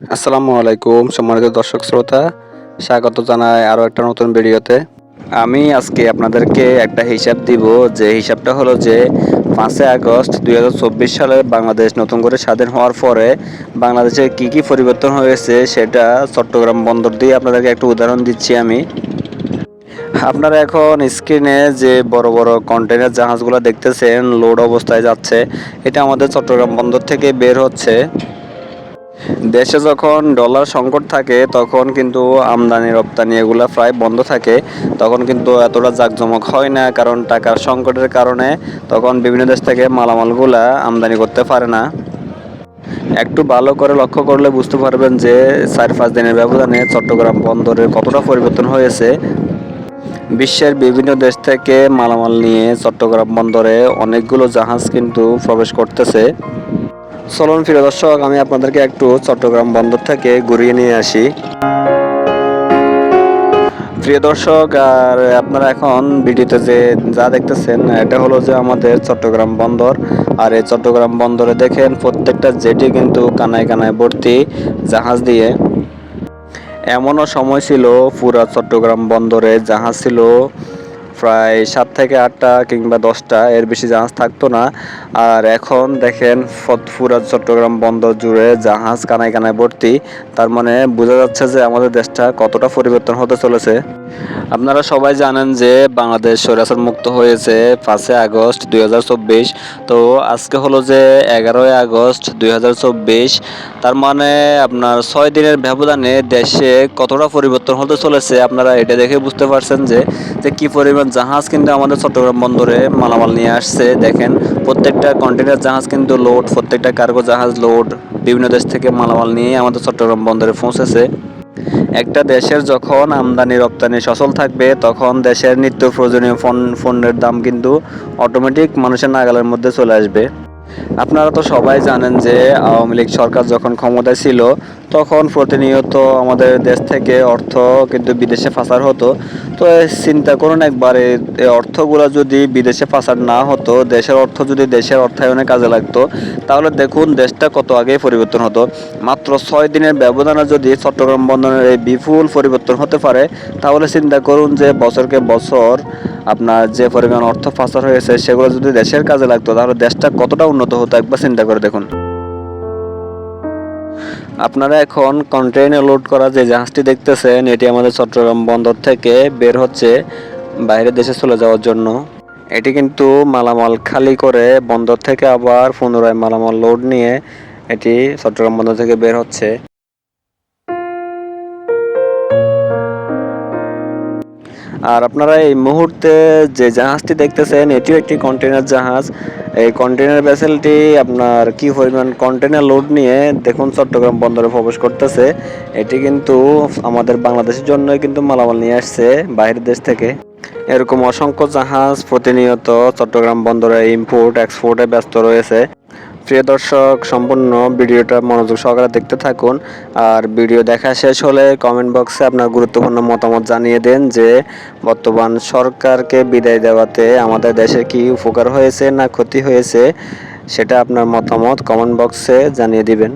আসসালামু আলাইকুম, সম্মানিত দর্শক শ্রোতা, স্বাগত জানাই আরও একটা নতুন ভিডিওতে। আমি আজকে আপনাদেরকে একটা হিসাব দিব, যে হিসাবটা হলো যে পাঁচই আগস্ট দুই হাজার চব্বিশ সালে বাংলাদেশ নতুন করে স্বাধীন হওয়ার পরে বাংলাদেশে কি কি পরিবর্তন হয়েছে সেটা চট্টগ্রাম বন্দর দিয়ে আপনাদেরকে একটা উদাহরণ দিচ্ছি আমি। আপনারা এখন স্ক্রিনে যে বড় বড় কন্টেনার জাহাজগুলো দেখতেছেন লোড অবস্থায় যাচ্ছে, এটা আমাদের চট্টগ্রাম বন্দর থেকে বের হচ্ছে। দেশে যখন ডলার সংকট থাকে, তখন কিন্তু আমদানি, রপ্তানি এগুলা প্রায় বন্ধ থাকে। তখন কিন্তু এতটা জাঁকজমক হয় না, কারণ টাকার সংকটের কারণে তখন বিভিন্ন দেশ থেকে মালামালগুলা আমদানি করতে পারে না। একটু ভালো করে লক্ষ্য করলে বুঝতে পারবেন যে চার, পাঁচ দিনের ব্যবধানে চট্টগ্রাম বন্দরের কতটা পরিবর্তন হয়েছে। বিশ্বের বিভিন্ন দেশ থেকে মালামাল নিয়ে চট্টগ্রাম বন্দরে অনেকগুলো জাহাজ কিন্তু প্রবেশ করতেছে। চলুন প্রিয় দর্শক, আমি আপনাদেরকে একটু চট্টগ্রাম বন্দর থেকে ঘুরিয়ে নিয়ে আসি। প্রিয় দর্শক, আর আপনারা এখন ভিডিওতে যে যা দেখতেছেন, এটা হলো যে আমাদের চট্টগ্রাম বন্দর। আর এই চট্টগ্রাম বন্দরে দেখেন, প্রত্যেকটা জেটি কিন্তু কানায় কানায় ভর্তি জাহাজ দিয়ে। এমনও সময় ছিল পুরা চট্টগ্রাম বন্দরে জাহাজ ছিল প্রায় সাত থেকে আটটা কিংবা দশটা, এর বেশি জাহাজ থাকতো না। আর এখন দেখেন ফত- পুরা চট্টগ্রাম বন্দর জুড়ে জাহাজ কানায় কানায় ভর্তি। তার মানে বোঝা যাচ্ছে যে আমাদের দেশটা কতটা পরিবর্তন হতে চলেছে। আপনারা সবাই জানেন যে বাংলাদেশ স্বৈরাচার মুক্ত হয়েছে পাঁচই আগস্ট দুই হাজার চব্বিশ। তো আজকে হলো যে এগারোই আগস্ট দুই হাজার চব্বিশ। তার মানে আপনার ছয় দিনের ব্যবধানে দেশে কতটা পরিবর্তন হতে চলেছে, আপনারা এটা দেখে বুঝতে পারছেন যে কি পরিমাণ জাহাজ কিন্তু আমাদের চট্টগ্রাম বন্দরে মালামাল নিয়ে আসছে। দেখেন, প্রত্যেকটা কন্টেনার জাহাজ কিন্তু লোড প্রত্যেকটা কার্গো জাহাজ লোড বিভিন্ন দেশ থেকে মালামাল নিয়ে আমাদের চট্টগ্রাম বন্দরে পৌঁছেছে। একটা দেশের যখন আমদানি, রপ্তানি সচল থাকবে, তখন দেশের নিত্য প্রয়োজনীয় পণ্য- পণ্যের দাম কিন্তু অটোমেটিক মানুষের নাগালের মধ্যে চলে আসবে। আপনারা তো সবাই জানেন যে আওয়ামী লীগ সরকার যখন ক্ষমতায় ছিল তখন প্রতিনিয়ত আমাদের দেশ থেকে অর্থ কিন্তু বিদেশে পাচার হতো। তো চিন্তা করুন একবার এই- অর্থগুলো যদি বিদেশে পাচার না হতো, দেশের অর্থ যদি দেশের অর্থায়নে কাজে লাগতো, তাহলে দেখুন দেশটা কত আগেই পরিবর্তন হতো। মাত্র ছয় দিনের ব্যবধানে যদি চট্টগ্রাম বন্দরের এই বিপুল পরিবর্তন হতে পারে, তাহলে চিন্তা করুন যে বছরকে বছর আপনার যে পরিমাণ অর্থ পাচার হয়েছে, সেগুলো যদি দেশের কাজে লাগতো, তাহলে দেশটা কতটা উন্নত হতো একবার চিন্তা করে দেখুন। আপনারা এখন কন্টেইনার লোড করা যে জাহাজটি দেখতেছেন, এটি আমাদের চট্টগ্রাম বন্দর থেকে বের হচ্ছে, বাইরের দেশে চলে যাওয়ার জন্য। এটি কিন্তু মালামাল খালি করে বন্দর থেকে আবার পুনরায় মালামাল লোড নিয়ে এটি চট্টগ্রাম বন্দর থেকে বের হচ্ছে। আর আপনারা এই মুহূর্তে যে জাহাজটি দেখতেছেন, এটিও একটি কন্টেনার জাহাজ। এই কন্টেনার ভেসেলটি আপনার কি পরিমাণ কন্টেনার লোড নিয়ে দেখুন, চট্টগ্রাম বন্দরে প্রবেশ করতেছে। এটি কিন্তু আমাদের বাংলাদেশের জন্য কিন্তু মালামাল নিয়ে আসছে বাইরের দেশ থেকে। এরকম অসংখ্য জাহাজ প্রতিনিয়ত চট্টগ্রাম বন্দরে ইম্পোর্ট এক্সপোর্টে ব্যস্ত রয়েছে। প্রিয় দর্শক, সম্পূর্ণ ভিডিওটা মনোযোগ সহকারে দেখতে থাকুন। আর ভিডিও দেখা শেষ হলে কমেন্ট বক্সে আপনার গুরুত্বপূর্ণ মতামত জানিয়ে দেন যে, বর্তমান সরকারকে বিদায় দেওয়াতে আমাদের দেশে কি উপকার হয়েছে না ক্ষতি হয়েছে, সেটা আপনার মতামত কমেন্ট বক্সে জানিয়ে দিবেন।